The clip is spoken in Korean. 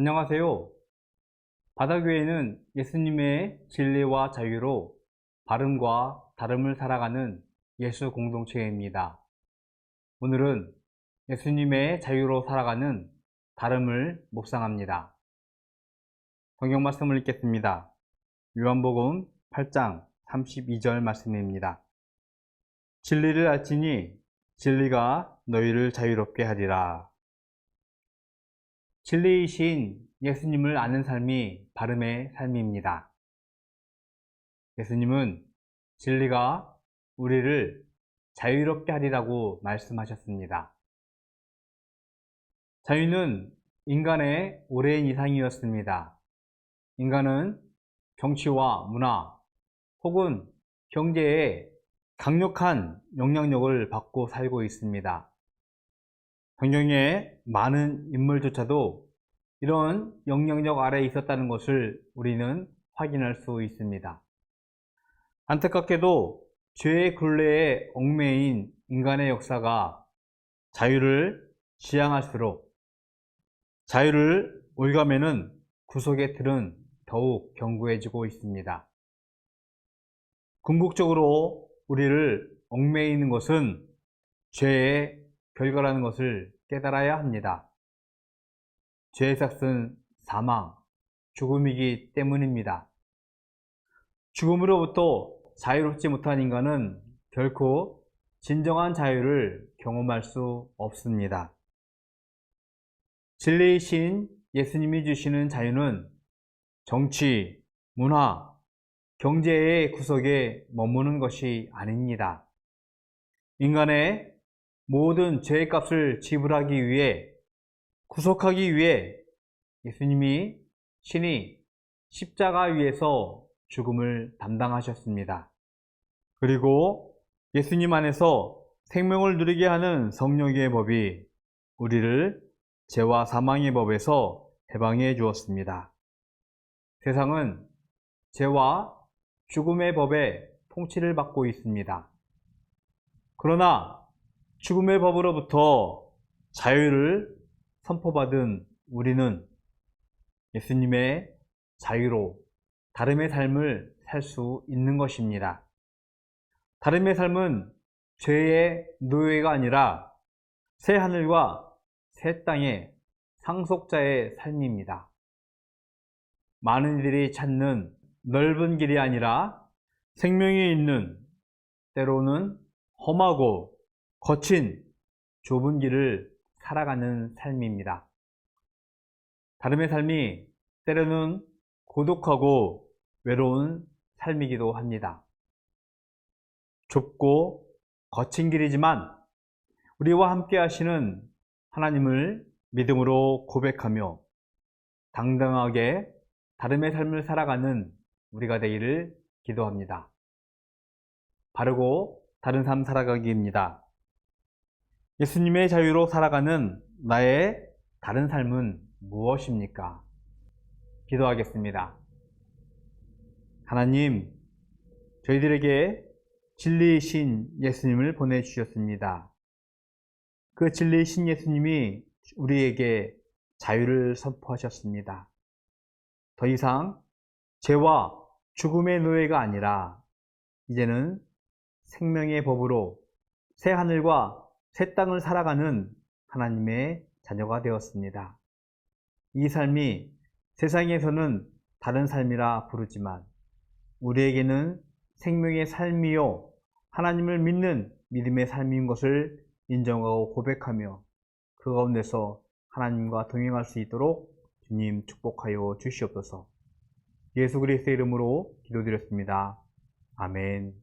안녕하세요. 바다교회는 예수님의 진리와 자유로 바름과 다름을 살아가는 예수 공동체입니다. 오늘은 예수님의 자유로 살아가는 다름을 묵상합니다. 성경 말씀을 읽겠습니다. 요한복음 8장 32절 말씀입니다. 진리를 알지니 진리가 너희를 자유롭게 하리라. 진리이신 예수님을 아는 삶이 바름의 삶입니다. 예수님은 진리가 우리를 자유롭게 하리라고 말씀하셨습니다. 자유는 인간의 오랜 이상이었습니다. 인간은 정치와 문화 혹은 경제에 강력한 영향력을 받고 살고 있습니다. 성경의 많은 인물조차도 이런 영향력 아래에 있었다는 것을 우리는 확인할 수 있습니다. 안타깝게도 죄의 굴레에 얽매인 인간의 역사가 자유를 지향할수록 자유를 올가매는 구속의 틀은 더욱 견고해지고 있습니다. 궁극적으로 우리를 얽매이는 것은 죄의 결과라는 것을 깨달아야 합니다. 죄의 삭은 사망, 죽음이기 때문입니다. 죽음으로부터 자유롭지 못한 인간은 결코 진정한 자유를 경험할 수 없습니다. 진리이신 예수님이 주시는 자유는 정치, 문화, 경제의 구석에 머무는 것이 아닙니다. 인간의 모든 죄의 값을 지불하기 위해 구속하기 위해 예수님이 신이 십자가 위에서 죽음을 담당하셨습니다. 그리고 예수님 안에서 생명을 누리게 하는 성령의 법이 우리를 죄와 사망의 법에서 해방해 주었습니다. 세상은 죄와 죽음의 법에 통치를 받고 있습니다. 그러나 죽음의 법으로부터 자유를 선포받은 우리는 예수님의 자유로 다름의 삶을 살 수 있는 것입니다. 다름의 삶은 죄의 노예가 아니라 새 하늘과 새 땅의 상속자의 삶입니다. 많은 이들이 찾는 넓은 길이 아니라 생명이 있는 때로는 험하고 거친 좁은 길을 살아가는 삶입니다. 다름의 삶이 때로는 고독하고 외로운 삶이기도 합니다. 좁고 거친 길이지만 우리와 함께 하시는 하나님을 믿음으로 고백하며 당당하게 다름의 삶을 살아가는 우리가 되기를 기도합니다. 바르고 다른 삶 살아가기입니다. 예수님의 자유로 살아가는 나의 다른 삶은 무엇입니까? 기도하겠습니다. 하나님, 저희들에게 진리이신 예수님을 보내주셨습니다. 그 진리이신 예수님이 우리에게 자유를 선포하셨습니다. 더 이상 죄와 죽음의 노예가 아니라 이제는 생명의 법으로 새 하늘과 새 땅을 살아가는 하나님의 자녀가 되었습니다. 이 삶이 세상에서는 다른 삶이라 부르지만 우리에게는 생명의 삶이요 하나님을 믿는 믿음의 삶인 것을 인정하고 고백하며 그 가운데서 하나님과 동행할 수 있도록 주님 축복하여 주시옵소서. 예수 그리스도의 이름으로 기도드렸습니다. 아멘.